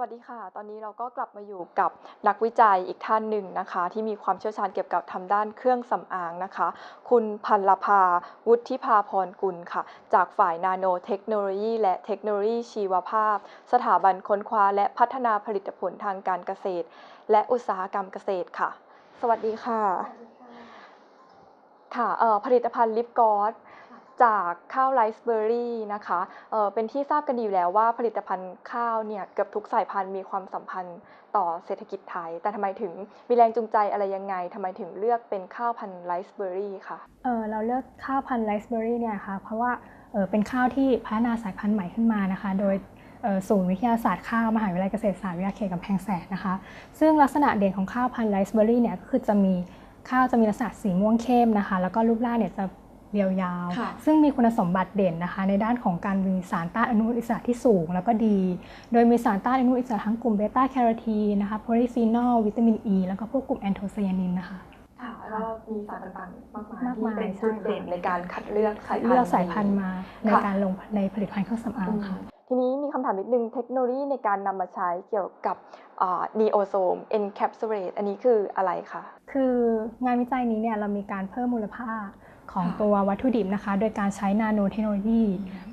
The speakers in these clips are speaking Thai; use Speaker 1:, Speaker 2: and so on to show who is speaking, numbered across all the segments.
Speaker 1: วัสดีค่ะ ตอนนี้เราก็กลับมาอยู่กับนักวิจัยอีกท่านหนึ่งนะคะ ที่มีความเชี่ยวชาญเกี่ยวกับทำด้านเครื่องสำอางนะคะ คุณพันลภาวุฒิภาพรกุลค่ะ จากฝ่ายนาโนเทคโนโลยี และเทคโนโลยีชีวภาพ สถาบันค้นคว้าและพัฒนาผลิตผลทางการเกษตร และอุตสาหกรรมเกษตรค่ะ สวัสดีค่ะค่ะเอ่อผลิตภัณฑ์ลิปกลอส จากข้าวไรซ์เบอร์รี่นะคะเเป็นที่ทราบกันดีอยู่แล้วว่าผลิตภัณฑ์ข้าวเนี่ยเกือบทุกสายพันธุ์มีความสัมพันธ์ต่อเศรษฐกิจไทย แต่ทำไมถึงมีแรงจูงใจอะไรยังไงทำไมถึงเลือกเป็นข้าวพันธุ์ไรซ์เบอร์รี่ค่ะ
Speaker 2: เเราเลือกข้าวพันธุ์ไรซ์เบอร์รี่เนี่ยค่ะเพราะว่าเเป็นข้าวที่พัฒนาสายพันธุ์ใหม่ขึ้นมานะคะ โดยศูนย์วิทยาศาสตร์ข้าวมหาวิทยาลัยเกษตรศาสตร์วิทยาเขตกำแพงแสนนะคะ ซึ่งลักษณะเด่นของข้าวพันธุ์ไรซ์เบอร์รี่เนี่ยก็คือจะมีข้าวจะมีลักษณะสีม่วงเข้มนะคะ แล้วก็รูปร่างเนี่ยจะ เรียวยาว
Speaker 1: ค่ะ
Speaker 2: ซึ่งมีคุณสมบัติเด่นนะคะ ในด้านของการมีสารต้านอนุมูลอิสระที่สูงแล้วก็ดี โดยมีสารต้านอนุมูลอิสระทั้งกลุ่มเบต้าแคโรทีนนะคะโพลีฟีนอลวิตามินอ e, ีแล้วก็พวกกลุ่มแอนโทไซยานินนะคะ
Speaker 1: ค่ะแล้วก็มีสารต่างๆมากมาย
Speaker 2: มาก
Speaker 1: ที่
Speaker 2: มาย
Speaker 1: เป็น
Speaker 2: ใช่
Speaker 1: จุดเด่น
Speaker 2: ค่ะ
Speaker 1: ในการคัดเลือกสายพันธุ์
Speaker 2: เลือกสายพันธุ์มาใน
Speaker 1: ค่ะ
Speaker 2: การลงในผลิตภัณฑ์เครื่องสำอางค่ะ
Speaker 1: ทีนี้มีคำถามนิดนึงเทคโนโลยีในการนำมาใช้เกี่ยวกับนีโอโซม encapsulate อันนี้คืออะไรคะ
Speaker 2: คืองานวิจัยนี้เนี่ยเรามีการเพิ่มมูลค่า ของ
Speaker 1: ค่ะ
Speaker 2: ตัววัตถุดิบนะคะ โดยการใช้นาโนเทคโนโลยี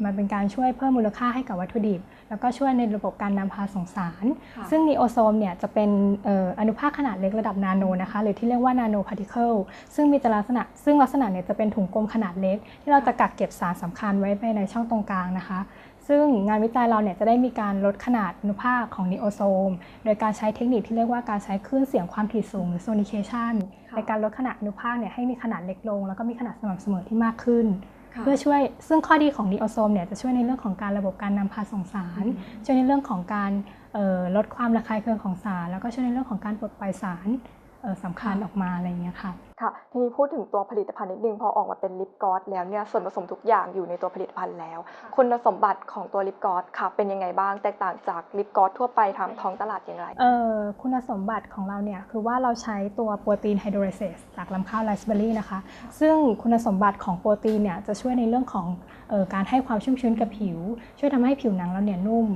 Speaker 2: มันเป็นการช่วยเพิ่มมูลค่าให้กับวัตถุดิบ แล้วก็ช่วยในระบบการนำพาส่งสาร
Speaker 1: ค่ะ
Speaker 2: ซึ่งนีโอโซมเนี่ยจะเป็นเอ่ออนุภาคขนาดเล็กระดับนาโนนะคะ หรือที่เรียกว่านาโนพาร์ติเคิลซึ่งมีลักษณะ ซึ่งลักษณะเนี่ยจะเป็นถุงกลมขนาดเล็ก ที่เราจะกักเก็บสารสำคัญไว้ภายในช่องตรงกลางนะคะ ซึ่งงานวิจัยเราเนี่ยจะได้มีการลดขนาดอนุภาคของนีโอโซม โดยการใช้เทคนิคที่เรียกว่าการใช้คลื่นเสียงความถี่สูงหรือโซนิเคชัน
Speaker 1: ค่ะ
Speaker 2: ในการลดขนาดอนุภาคเนี่ยให้มีขนาดเล็กลง แล้วก็มีขนาดสม่ำเสมอที่มากขึ้น
Speaker 1: ค่ะ
Speaker 2: เพื่อช่วยซึ่งข้อดีของนีโอโซมเนี่ยจะช่วยในเรื่องของการระบบการนำพาส่งสาร ช่วยในเรื่องของการเอ่อลดความระคายเคืองของสาร แล้วก็ช่วยในเรื่องของการปลดปล่อยสารเอ่อ สำคัญ
Speaker 1: ค่ะ
Speaker 2: ออกมาอะไรอย่างเงี้ยค่ะ
Speaker 1: ค่ะทีนี้พูดถึงตัวผลิตภัณฑ์นิดนึงพอออกมาเป็นลิปกลอสแล้วเนี่ยส่วนผสมทุกอย่างอยู่ในตัวผลิตภัณฑ์แล้ว
Speaker 2: ค่ะ
Speaker 1: คุณสมบัติของตัวลิปกลอสค่ะ เป็นยังไงบ้างแตกต่างจากลิปกลอสทั่วไปทางท้องตลาดอย่างไร
Speaker 2: เอ่อคุณสมบัติของเราเนี่ยคือว่าเราใช้ตัวโปรตีนไฮโดรเซสจากลำข้าวไรซ์เบอร์รี่นะคะ ซึ่งคุณสมบัติของโปรตีนเนี่ยจะช่วยในเรื่องของเออการให้ความชุ่มชื้นกับผิว ช่วยทำให้ผิวหนังเราเนี่ยนุ่ม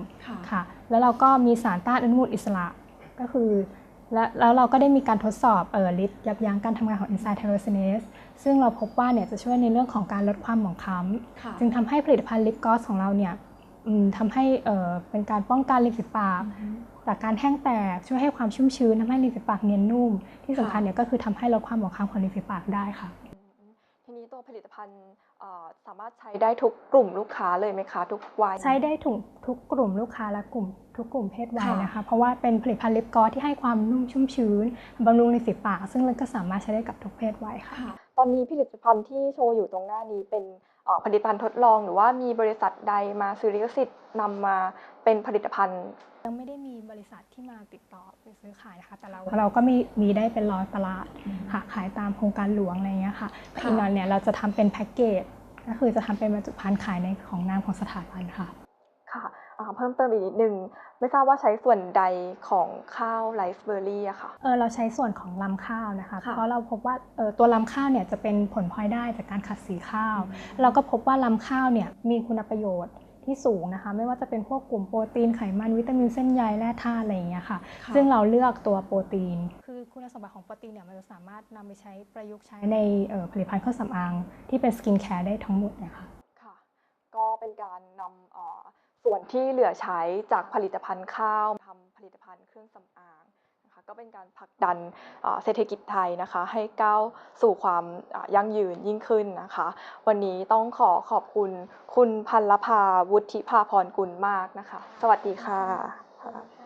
Speaker 2: ค่ะ แล้วเราก็มีสารต้านอนุมูลอิสระก็คือ และแล้วเราก็ได้มีการทดสอบเออฤทธิ์ยับยั้งการทำงานของเอนไซม์ไทโรซิเนสซึ่งเราพบว่าเนี่ยจะช่วยในเรื่องของการลดความหมองคล้ำจึงทำให้ผลิตภัณฑ์ลิปกลอสของเราเนี่ยอืมทำให้เอ่อเป็นการป้องกันริมฝีปากจากการแห้งแตกช่วยให้ความชุ่มชื้นทำให้ริมฝีปากเนียนนุ่ม ที่สำคัญเนี่ยก็คือทำให้ลดความหมองคล้ำของริมฝีปากได้ค่ะ
Speaker 1: ทีนี้ตัวผลิตภัณฑ์เอ่อสามารถใช้ได้ทุกกลุ่มลูกค้าเลยไหมคะทุกวัย
Speaker 2: ใช้ได้ถุงทุกกลุ่มลูกค้าและกลุ่มทุกกลุ่มเพศวัย
Speaker 1: ค่ะ
Speaker 2: นะคะ เพราะว่าเป็นผลิตภัณฑ์ลิปกลอสที่ให้ความนุ่มชุ่มชื้นบำรุงริมฝีปาก ซึ่งมันก็สามารถใช้ได้กับทุกเพศวัยค่ะ
Speaker 1: ตอนนี้ผลิตภัณฑ์ที่โชว์อยู่ตรงหน้านี้เป็นเอ่อผลิตภัณฑ์ทดลอง หรือว่ามีบริษัทใดมาซื้อลิขสิทธิ์นำมาเป็นผลิตภัณฑ์
Speaker 2: ยังไม่ได้มีบริษัทที่มาติดต่อไปซื้อขายนะคะแต่เราเราก็มีมีได้เป็นรอตลาดค่ะขายตามโครงการหลวงอะไรอย่างเงี้ยค่ะแต่อีกหน่อยเนี่ยเราจะทำเป็นแพ็กเกจก็คือจะทำเป็นบรรจุภัณฑ์ขายในของนามของสถาบันค่ะ
Speaker 1: ค่ะอ่า เพิ่มเติมอีกนิดนึง ไม่ทราบว่าใช้ส่วนใดของข้าวไรซ์เบอร์รี่อะค่ะ
Speaker 2: เออเราใช้ส่วนของลำข้าวนะคะ
Speaker 1: ค่ะ
Speaker 2: เพราะเราพบว่าเออตัวลำข้าวเนี่ยจะเป็นผลพลอยได้จากการขัดสีข้าว เราก็พบว่าลำข้าวเนี่ยมีคุณประโยชน์ที่สูงนะคะ ไม่ว่าจะเป็นพวกกลุ่มโปรตีนไขมันวิตามินเส้นใยแร่ธาตุอะไรอย่างเงี้ยค่ะ ซึ่งเราเลือกตัวโปรตีน คือคุณสมบัติของโปรตีนเนี่ยมันจะสามารถนำไปใช้ประยุกต์ใช้ในเอ่อผลิตภัณฑ์เครื่องสำอางที่เป็นสกินแคร์ได้ทั้งหมดเนี่ยค่ะ
Speaker 1: ค่ะ ก็เป็นการนำเอ่อ ส่วนที่เหลือใช้จากผลิตภัณฑ์ข้าวทำผลิตภัณฑ์เครื่องสำอางนะคะก็เป็นการผลักดันเศรษฐกิจไทยนะคะให้ก้าวสู่ความยั่งยืนยิ่งขึ้นนะคะ วันนี้ต้องขอขอบคุณคุณพันลภาวุฒิภาพรกุลมากนะคะ สวัสดีค่ะ